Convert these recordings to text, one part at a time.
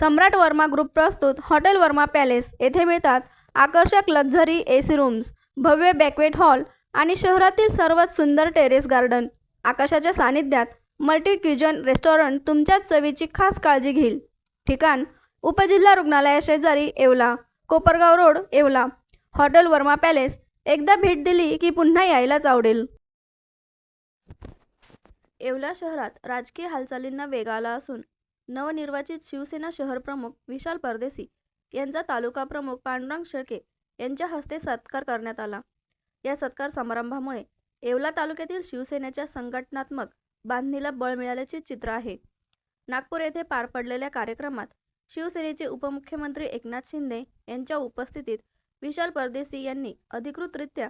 सम्राट Verma group प्रस्तुत hotel Verma palace. येथे मिळतात आकर्षक लक्झरी ए सी रूम्स भव्य बॅकवेट हॉल आणि शहरातील सर्वात सुंदर टेरेस गार्डन. आकाशाच्या सानिध्यात मल्टी क्युजन रेस्टॉरंट तुमच्याच चवीची खास काळजी घेईल. ठिकाण उपजिल्हा रुग्णालयाशेजारी Yeola Kopargaon road Yeola. Hotel Varma palace एकदा भेट दिली की पुन्हा यायलाच आवडेल. येवला शहरात राजकीय हालचालींना वेग आला असून नवनिर्वाचित शिवसेना शहरप्रमुख विशाल परदेसी यांचा तालुका प्रमुख पांडुरंग शेळके यांच्या हस्ते सत्कार करण्यात आला. या सत्कार समारंभामुळे येवला तालुक्यातील शिवसेनेच्या संघटनात्मक बांधणीला बळ मिळाल्याचे चित्र आहे. नागपूर येथे पार पडलेल्या कार्यक्रमात शिवसेनेचे उपमुख्यमंत्री एकनाथ शिंदे यांच्या उपस्थितीत विशाल परदेसी यांनी अधिकृतरित्या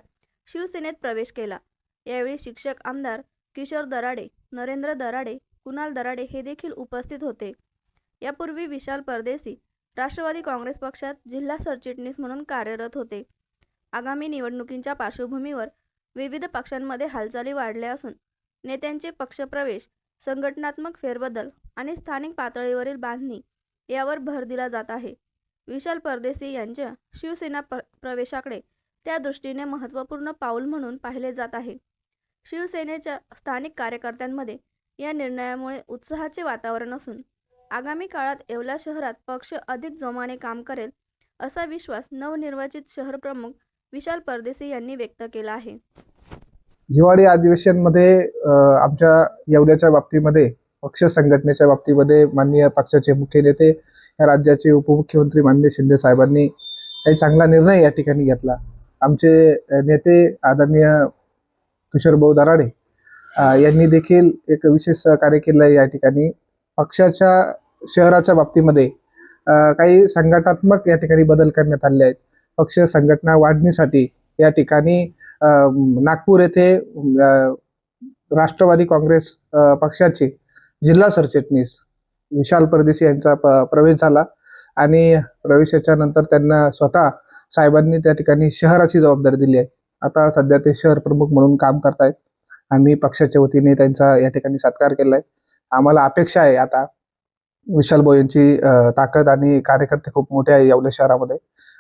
शिवसेनेत प्रवेश केला. यावेळी शिक्षक आमदार किशोर दराडे नरेंद्र दराडे कुणाल दराडे हे देखील उपस्थित होते. यापूर्वी विशाल परदेसी राष्ट्रवादी काँग्रेस पक्षात जिल्हा सरचिटणीस म्हणून कार्यरत होते. आगामी निवडणुकींच्या पार्श्वभूमीवर विविध पक्षांमध्ये हालचाली वाढल्या असून नेत्यांचे पक्षप्रवेश संघटनात्मक फेरबदल आणि स्थानिक पातळीवरील बांधणी यावर भर दिला जात आहे. विशाल परदेसी यांच्या शिवसेना प्र प्रवेशाकडे त्या दृष्टीने महत्त्वपूर्ण पाऊल म्हणून पाहिले जात आहे. शिवसेनेच्या स्थानिक कार्यकर्त्यांमध्ये या निर्णयामुळे उत्साहाचे वातावरण असून आगामी काळात येवला शहरात पक्ष अधिक जोमाने काम करेल असा विश्वास नवनिर्वाचित शहर प्रमुख विशाल परदेसी यांनी व्यक्त केला आहे. हिवाळी अधिवेशनमध्ये आमच्या येवल्याच्या बाबतीमध्ये पक्ष संघटनेच्या बाबतीमध्ये माननीय पक्षाचे मुख्य नेते या राज्याचे उपमुख्यमंत्री माननीय शिंदे साहेबांनी काही चांगला निर्णय या ठिकाणी घेतला. आमचे नेते आदरणीय किशोरभाऊ दराडे यांनी देखील एक विशेष सहकार्य केलं आहे या ठिकाणी. पक्षाच्या शहराच्या बाबतीमध्ये काही संघटनात्मक या ठिकाणी बदल करण्यात आले आहेत. पक्ष संघटना वाढण्यासाठी या ठिकाणी नागपूर येथे राष्ट्रवादी काँग्रेस पक्षाचे जिल्हा सरचिटणीस विशाल परदेशी यांचा प प्रवेश झाला आणि प्रवेशाच्या नंतर त्यांना स्वतः साहेबांनी त्या ठिकाणी शहराची जबाबदारी दिली आहे. आता सध्या ते शहर प्रमुख म्हणून काम करतायत. आम्ही पक्षाच्या वतीने त्यांचा या ठिकाणी सत्कार केला आहे आम्हाला अपेक्षा आहे आता. विशाल भाऊ यांची ताकद आणि कार्यकर्ते खूप मोठे आहे येवले शहरामध्ये.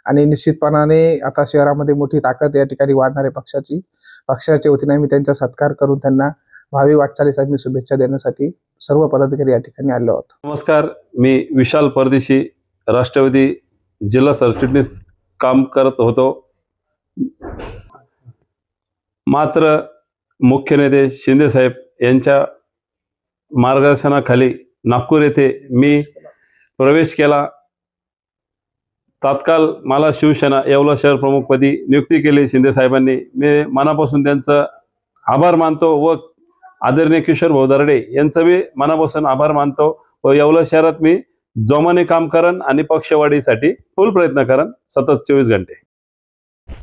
आणि निश्चितपणाने आता शहरामध्ये मोठी ताकद या ठिकाणी वाढणार आहे पक्षाची. पक्षाच्या वतीने आम्ही त्यांचा सत्कार करून त्यांना भावी वाटचालीस आम्ही शुभेच्छा देण्यासाठी सर्व पदाधिकारी या ठिकाणी आलो आहोत. नमस्कार मी विशाल परदेशी राष्ट्रवादी जिल्हा सरचिटणीस काम करत होतो. मात्र मुख्य नेते शिंदेसाहेब यांच्या मार्गदर्शनाखाली नागपूर येथे मी प्रवेश केला. तात्काळ मला शिवसेना येवला शहर प्रमुखपदी नियुक्ती केली शिंदेसाहेबांनी मी मनापासून त्यांचं आभार मानतो व आदरणीय किशोर भाऊ दर्डे यांचं मी मनापासून आभार मानतो व येवला शहरात मी जोमाने काम करन आणि पक्षवाढीसाठी फुल प्रयत्न करन सतत चोवीस घंटे.